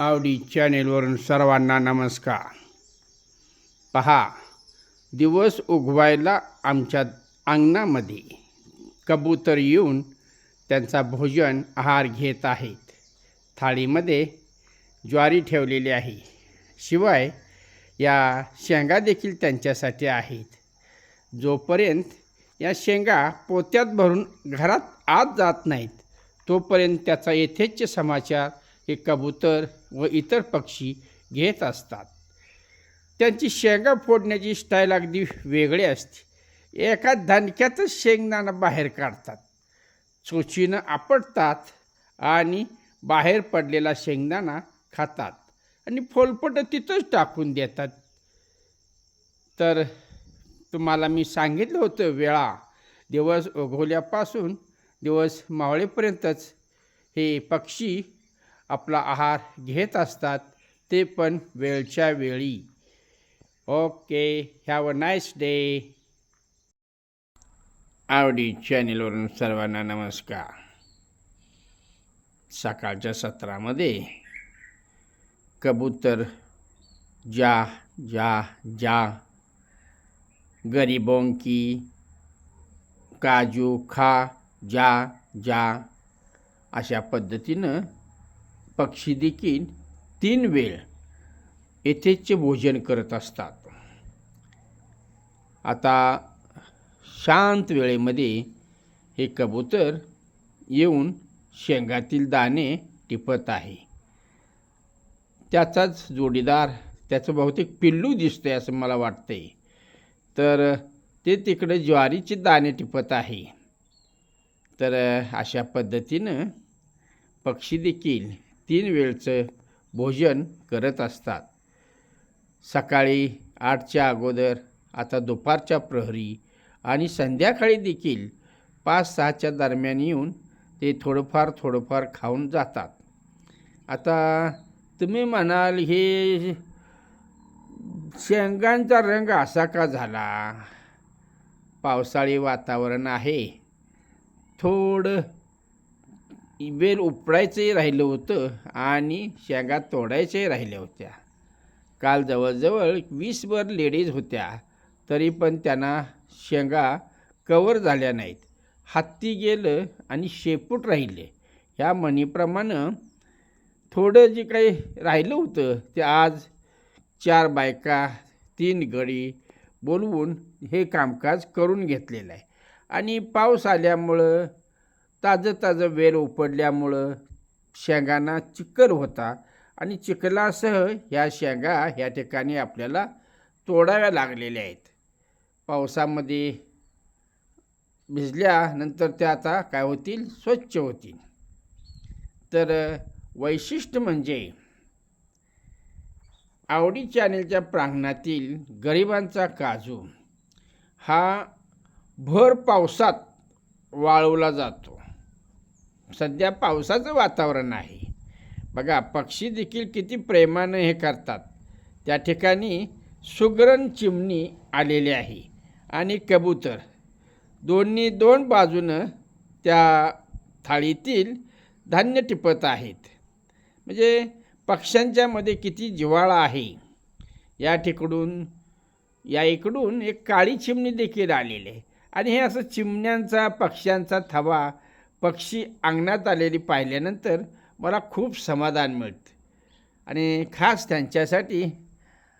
आवडी चॅनेलवरून सर्वांना नमस्कार. पहा दिवस उगवायला आमच्या अंगणामध्ये कबूतर येऊन त्यांचा भोजन आहार घेत आहेत. थाळीमध्ये ज्वारी ठेवलेली आहे. शिवाय या शेंगा देखील त्यांच्यासाठी आहेत. जोपर्यंत या शेंगा पोत्यात भरून घरात आत जात नाहीत तोपर्यंत त्याचा यथेच्छ समाचार हे कबूतर व इतर पक्षी घेत असतात. त्यांची शेंगा फोडण्याची स्टाईल अगदी वेगळी असते. एका दणक्यातच शेंगदाणा बाहेर काढतात. चोचीनं आपटतात आणि बाहेर पडलेला शेंगदाणा खातात आणि फोलपटं तिथंच टाकून देतात. तर तुम्हाला मी सांगितलं होतं वेळा दिवस उगवल्यापासून दिवस मावळेपर्यंतच हे पक्षी आपला आहार घेत असतात ते पण वेळच्या वेळी. Okay have a nice day आवडी चॅनेलवरून सर्वांना नमस्कार. सकाळच्या सत्रामध्ये कबूतर जा जा जा गरीबों की काजू खा जा जा अशा पद्धतीनं पक्षी देखील तीन वेळ येथेच भोजन करत असतात. आता शांत वेळेमध्ये हे कबूतर येऊन शेंगातील दाणे टिपत आहे. त्याचाच जोडीदार त्याचं बहुतेक पिल्लू दिसतंय असं मला वाटतंय. तर ते तिकडे ज्वारीचे दाणे टिपत आहे. तर अशा पद्धतीनं पक्षी देखील तीन वेळचं भोजन करत असतात. सकाळी आठच्या अगोदर आता दुपारच्या प्रहरी आणि संध्याकाळी देखील पाच सहाच्या दरम्यान येऊन ते थोडंफार थोडंफार खाऊन जातात. आता तुम्ही म्हणाल हे शेंगांचा रंग असा का झाला? पावसाळी वातावरण आहे. थोडं वेल उपडायचंही राहिलं होतं आणि शेंगा तोडायच्याही राहिल्या होत्या. काल जवळजवळ वीसभर लेडीज होत्या तरी पण त्यांना शेंगा कवर झाल्या नाहीत. हत्ती गेलं आणि शेपूट राहिले. ह्या म्हणीप्रमाणे थोडं जे काही राहिलं होतं ते आज चार बायका तीन गडी बोलवून हे कामकाज करून घेतलेलं आहे. आणि पाऊस आल्यामुळं ताजं ताजं वेल उपडल्यामुळं शेंगांना चिखल होता आणि चिखलासह ह्या शेंगा ह्या ठिकाणी आपल्याला तोडाव्या लागलेल्या आहेत. पावसामध्ये भिजल्यानंतर त्या आता काय होतील? स्वच्छ होतील. तर वैशिष्ट्य म्हणजे आवडी चॅनेलच्या प्रांगणातील गरिबांचा काजू हा भर पावसात वाळवला जातो. सध्या पावसाचं वातावरण आहे. बघा पक्षी देखील किती प्रेमानं हे करतात. त्या ठिकाणी सुगरण चिमणी आलेली आहे आणि कबूतर. दोन्ही दोन बाजूनं त्या थाळीतील धान्य टिपत आहेत. म्हणजे पक्ष्यांच्यामध्ये किती जिव्हाळा आहे. या ठिकडून या इकडून एक काळी चिमणी देखील आलेली आहे. आणि हे असं चिमण्यांचा पक्ष्यांचा थवा पक्षी अंगणात आलेली पाहिल्यानंतर मला खूप समाधान मिळतं. आणि खास त्यांच्यासाठी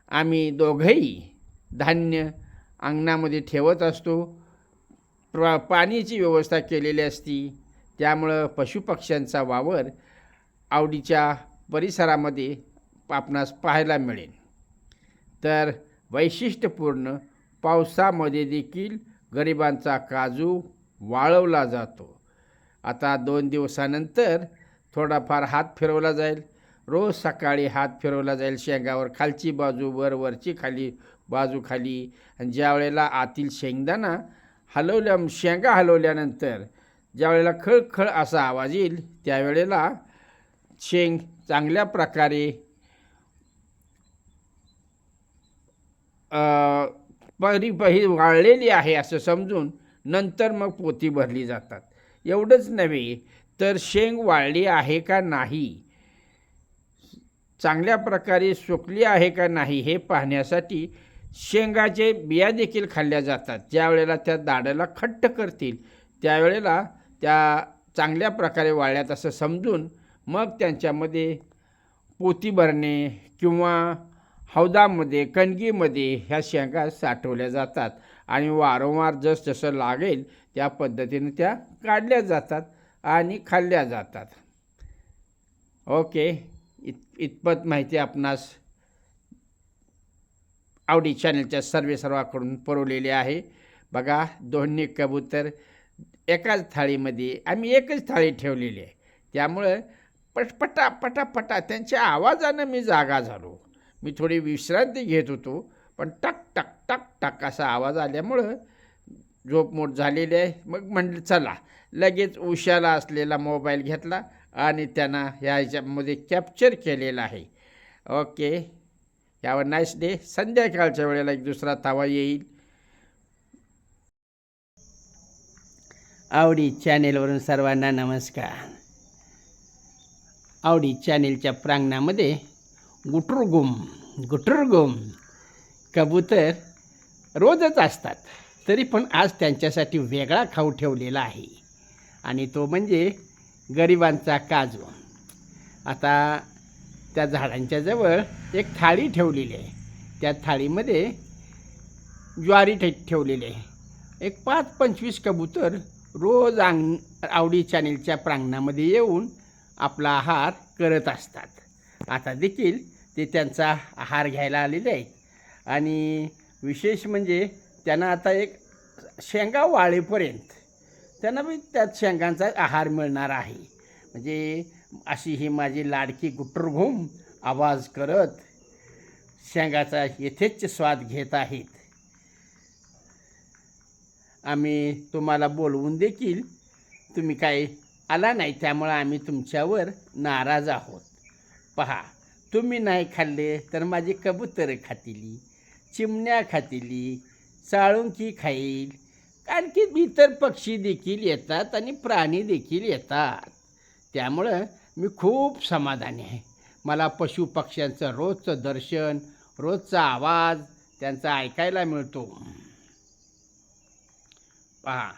आम्ही दोघंही धान्य अंगणामध्ये ठेवत असतो. प्र पाण्याची व्यवस्था केलेली असती. त्यामुळं पशुपक्ष्यांचा वावर आवडीच्या परिसरामध्ये आपणास पाहायला मिळेल. तर वैशिष्ट्यपूर्ण पावसामध्ये देखील गरिबांचा काजू वाळवला जातो. आता दोन दिवसानंतर थोडाफार हात फिरवला जाईल. रोज सकाळी हात फिरवला जाईल शेंगावर. खालची बाजू वर वरची खाली बाजू खाली. आणि ज्या वेळेला आतील शेंगदाणा हलवल्या शेंगा हलवल्यानंतर ज्या वेळेला खळखळ असा आवाज येईल त्यावेळेला शेंग चांगल्या प्रकारे परी पही वाळलेली आहे असं समजून नंतर मग पोती भरली जातात. एवढंच नव्हे तर शेंग वाळली आहे का नाही? चांगल्या प्रकारे सुकली आहे का नाही हे पाहण्यासाठी शेंगाचे बिया देखील खाल्ल्या जातात. ज्या वेळेला त्या दाडाला खट्ट करतील त्यावेळेला त्या चांगल्या प्रकारे वाळल्यात असं समजून मग त्यांच्यामध्ये पोती भरणे किंवा हौदामध्ये कणगीमध्ये ह्या शेंगा साठवल्या जातात आणि वारंवार जसजसं लागेल त्या पद्धतीने त्या काढल्या जातात आणि खाल्ल्या जातात. ओके इत इतपत माहिती आपणास आवडी चॅनलच्या सर्वे सर्वाकडून पुरवलेली आहे. बघा दोन्ही कबूतर एकाच थाळीमध्ये आम्ही एकच थाळी ठेवलेली आहे. त्यामुळं पटपटा पटापटा त्यांच्या आवाजानं मी जागा झालो. मी थोडी विश्रांती घेत होतो पण टक टक टक टक असा आवाज आल्यामुळं झोपमोट झालेली आहे. मग म्हटलं चला. लगेच उशाला असलेला मोबाईल घेतला आणि त्यांना ह्याच्यामध्ये कॅप्चर केलेला आहे. ओके. यावर नाईस डे संध्याकाळच्या वेळेला एक दुसरा तावा येईल. आवडी चॅनेलवरून सर्वांना नमस्कार. आवडी चॅनेलच्या प्रांगणामध्ये गुटुरगुम गुटुरगुम. कबूतर रोजच असतात तरी पण आज त्यांच्यासाठी वेगळा खाऊ ठेवलेला आहे. आणि तो म्हणजे गरिबांचा काजू. आता त्या झाडांच्या जवळ एक थाळी ठेवलेली आहे. त्या थाळीमध्ये ज्वारी ठे ठेवलेली आहे. एक पाच पंचवीस कबूतर रोज अंग आवडी चॅनेलच्या प्रांगणामध्ये येऊन आपला आहार करत असतात. आता देखील ते त्यांचा आहार घ्यायला आलेले आहेत. आणि विशेष म्हणजे त्यांना आता एक शेंगा वाळेपर्यंत त्यांना बी त्यात शेंगांचा आहार मिळणार आहे. म्हणजे अशी ही माझी लाडकी गुटरघुम आवाज करत शेंगाचा यथेच्छ स्वाद घेत आहेत. आम्ही तुम्हाला बोलवून देखील तुम्ही काय आला नाही त्यामुळं आम्ही तुमच्यावर नाराज आहोत. पहा तुम्ही नाही खाल्ले तर माझी कबूतरं खातील चिमण्या खातील साळुंकी खाईल. आणखी इतर पक्षी देखील येतात आणि प्राणी देखील येतात. त्यामुळं मी खूप समाधानी आहे. मला पशु पक्ष्यांचं रोजचं दर्शन रोजचा आवाज त्यांचा ऐकायला मिळतो. पहा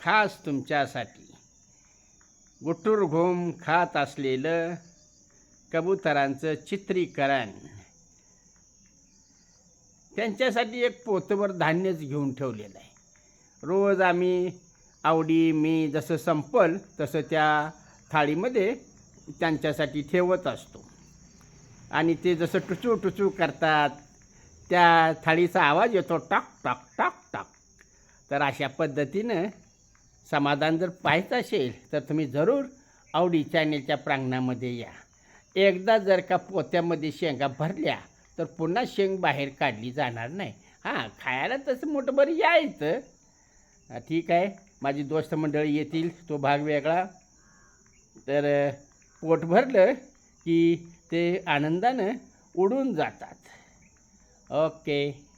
खास तुमच्यासाठी. गुटूर घोम खात असलेलं कबुतरांचं चित्रीकरण. त्यांच्यासाठी एक पोतभर धान्यच घेऊन ठेवलेलं आहे. रोज आम्ही आवडी मी जसं संपल तसं त्या थाळीमध्ये त्यांच्यासाठी ठेवत असतो. आणि ते जसं टुचू टुचू करतात त्या थाळीचा आवाज येतो टाक टाक टाक टाक. तर अशा पद्धतीनं समाधान जर पाहायचं असेल तर तुम्ही जरूर आवडी चॅनेलच्या प्रांगणामध्ये या. एकदा जर का पोत्यामध्ये शेंगा भरल्या तर पुन्हा शेंग बाहेर काढली जाणार नाही. हां खायला तसं मोठं बरं यायचं. ठीक आहे. माझी दोस्त मंडळी येतील तो भाग वेगळा. तर पोट भरलं की ते आनंदानं उडून जातात. ओके.